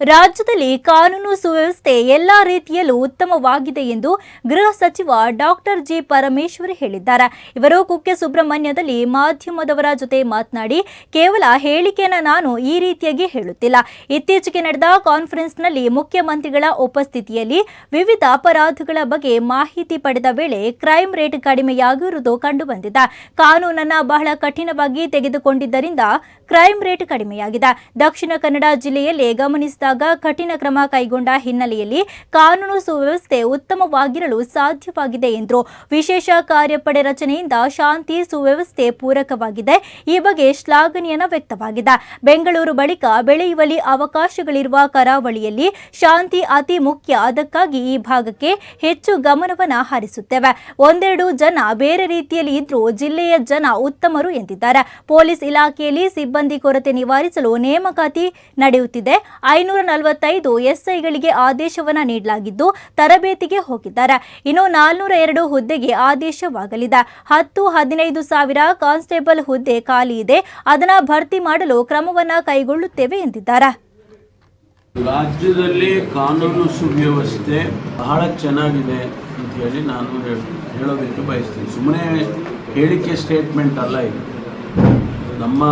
ರಾಜ್ಯದಲ್ಲಿ ಕಾನೂನು ಸುವ್ಯವಸ್ಥೆ ಎಲ್ಲ ರೀತಿಯಲ್ಲೂ ಉತ್ತಮವಾಗಿದೆ ಎಂದು ಗೃಹ ಸಚಿವ ಡಾಕ್ಟರ್ ಜಿ ಪರಮೇಶ್ವರ್ ಹೇಳಿದ್ದಾರೆ. ಇವರು ಕುಕ್ಕೆ ಸುಬ್ರಹ್ಮಣ್ಯದಲ್ಲಿ ಮಾಧ್ಯಮದವರ ಜೊತೆ ಮಾತನಾಡಿ, ಕೇವಲ ಹೇಳಿಕೆಯನ್ನು ನಾನು ಈ ರೀತಿಯಾಗಿ ಹೇಳುತ್ತಿಲ್ಲ. ಇತ್ತೀಚೆಗೆ ನಡೆದ ಕಾನ್ಫರೆನ್ಸ್ನಲ್ಲಿ ಮುಖ್ಯಮಂತ್ರಿಗಳ ಉಪಸ್ಥಿತಿಯಲ್ಲಿ ವಿವಿಧ ಅಪರಾಧಗಳ ಬಗ್ಗೆ ಮಾಹಿತಿ ಪಡೆದ ವೇಳೆ ಕ್ರೈಮ್ ರೇಟ್ ಕಡಿಮೆಯಾಗಿರುವುದು ಕಂಡುಬಂದಿದೆ. ಕಾನೂನನ್ನು ಬಹಳ ಕಠಿಣವಾಗಿ ತೆಗೆದುಕೊಂಡಿದ್ದರಿಂದ ಕ್ರೈಮ್ ರೇಟ್ ಕಡಿಮೆಯಾಗಿದೆ. ದಕ್ಷಿಣ ಕನ್ನಡ ಜಿಲ್ಲೆಯಲ್ಲಿ ಗಮನಿಸಿದಾಗ ಕಠಿಣ ಕ್ರಮ ಕೈಗೊಂಡ ಹಿನ್ನೆಲೆಯಲ್ಲಿ ಕಾನೂನು ಸುವ್ಯವಸ್ಥೆ ಉತ್ತಮವಾಗಿರಲು ಸಾಧ್ಯವಾಗಿದೆ ಎಂದರು ವಿಶೇಷ ಕಾರ್ಯಪಡೆ ರಚನೆಯಿಂದ ಶಾಂತಿ ಸುವ್ಯವಸ್ಥೆ ಪೂರಕವಾಗಿದೆ. ಈ ಬಗ್ಗೆ ಶ್ಲಾಘನೀಯನ ವ್ಯಕ್ತವಾಗಿದೆ. ಬೆಂಗಳೂರು ಬಳಿಕ ಬೆಳೆಯುವಲ್ಲಿ ಅವಕಾಶಗಳಿರುವ ಕರಾವಳಿಯಲ್ಲಿ ಶಾಂತಿ ಅತಿ ಮುಖ್ಯ. ಅದಕ್ಕಾಗಿ ಈ ಭಾಗಕ್ಕೆ ಹೆಚ್ಚು ಗಮನವನ್ನು ಹರಿಸುತ್ತೇವೆ. ಒಂದೆರಡು ಜನ ಬೇರೆ ರೀತಿಯಲ್ಲಿ ಇದ್ರೂ ಜಿಲ್ಲೆಯ ಜನ ಉತ್ತಮರು ಎಂದಿದ್ದಾರೆ. ಪೊಲೀಸ್ ಇಲಾಖೆಯಲ್ಲಿ ಸಿಬ್ಬಂದಿ ಕೊರತೆ ನಿವಾರಿಸಲು ನೇಮಕಾತಿ ನಡೆಯುತ್ತಿದೆ. ಐನೂರ ನಲವತ್ತೈದು ಎಸ್ಐಗಳಿಗೆ ಆದೇಶವನ್ನು ನೀಡಲಾಗಿದ್ದು ತರಬೇತಿಗೆ ಹೋಗಿದ್ದಾರೆ. ಇನ್ನು ನಾಲ್ನೂರ ಎರಡು ಹುದ್ದೆಗೆ ಆದೇಶವಾಗಲಿದೆ. ಹತ್ತು, ಹದಿನೈದು ಸಾವಿರ ಕಾನ್ಸ್ಟೇಬಲ್ ಹುದ್ದೆ ಖಾಲಿ ಇದೆ. ಅದನ್ನ ಭರ್ತಿ ಮಾಡಲು ಕ್ರಮವನ್ನು ಕೈಗೊಳ್ಳುತ್ತೇವೆ ಎಂದಿದ್ದಾರೆ. ರಾಜ್ಯದಲ್ಲಿ ಕಾನೂನು ಸುವ್ಯವಸ್ಥೆ ಬಹಳ ಚೆನ್ನಾಗಿದೆ ಅಂತ ಹೇಳಿ ನಾನು ಹೇಳ್- ಹೇಳೋದಕ್ಕೆ ಬಯಸ್ತೀನಿ. ಸುಮ್ಮನೆ ಹೇಳಿಕೆ ಸ್ಟೇಟ್ಮೆಂಟ್ ಅಲ್ಲ ಇದು. ನಮ್ಮ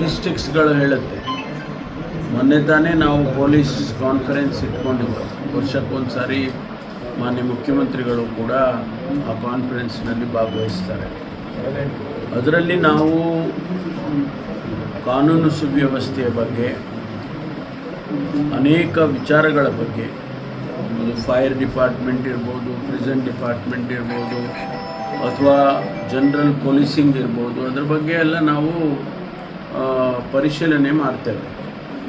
ಡಿಸ್ಟ್ರಿಕ್ಸ್ಗಳು ಹೇಳುತ್ತೆ. ಮೊನ್ನೆ ತಾನೇ ನಾವು ಪೊಲೀಸ್ ಕಾನ್ಫರೆನ್ಸ್ ಇಟ್ಕೊಂಡಿದ್ದು ವರ್ಷಕ್ಕೊಂದು ಸಾರಿ ಮಾನ್ಯ ಮುಖ್ಯಮಂತ್ರಿಗಳು ಕೂಡ ಆ ಕಾನ್ಫರೆನ್ಸ್ನಲ್ಲಿ ಭಾಗವಹಿಸ್ತಾರೆ. ಅದರಲ್ಲಿ ನಾವು ಕಾನೂನು ಸುವ್ಯವಸ್ಥೆಯ ಬಗ್ಗೆ, ಅನೇಕ ವಿಚಾರಗಳ ಬಗ್ಗೆ, ಒಂದು ಫೈರ್ ಡಿಪಾರ್ಟ್ಮೆಂಟ್ ಇರ್ಬೋದು, ಪ್ರಿಸನ್ ಡಿಪಾರ್ಟ್ಮೆಂಟ್ ಇರ್ಬೋದು, ಅಥವಾ ಜನರಲ್ ಪೊಲೀಸಿಂಗ್ ಇರ್ಬೋದು, ಅದ್ರ ಬಗ್ಗೆ ಎಲ್ಲ ನಾವು ಪರಿಶೀಲನೆ ಮಾಡ್ತೇವೆ.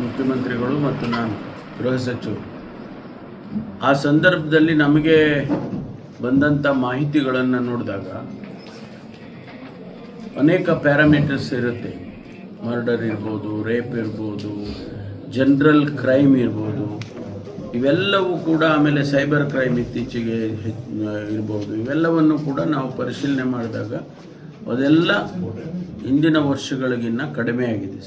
ಮುಖ್ಯಮಂತ್ರಿಗಳು ಮತ್ತು ನಾನು ಗೃಹ ಸಚಿವರು. ಆ ಸಂದರ್ಭದಲ್ಲಿ ನಮಗೆ ಬಂದಂಥ ಮಾಹಿತಿಗಳನ್ನು ನೋಡಿದಾಗ ಅನೇಕ ಪ್ಯಾರಾಮೀಟರ್ಸ್ ಇರುತ್ತೆ. ಮರ್ಡರ್ ಇರ್ಬೋದು, ರೇಪ್ ಇರ್ಬೋದು, ಜನರಲ್ ಕ್ರೈಮ್ ಇರ್ಬೋದು. ಇವೆಲ್ಲವೂ ಕೂಡ ಆಮೇಲೆ ಸೈಬರ್ ಕ್ರೈಮ್ ಇತ್ತೀಚೆಗೆ ಇರ್ಬೋದು. ಇವೆಲ್ಲವನ್ನು ಕೂಡ ನಾವು ಪರಿಶೀಲನೆ ಮಾಡಿದಾಗ ಅದೆಲ್ಲ ಹಿಂದಿನ ವರ್ಷಗಳಿಗಿನ್ನ ಕಡಿಮೆ ಆಗಿದೆ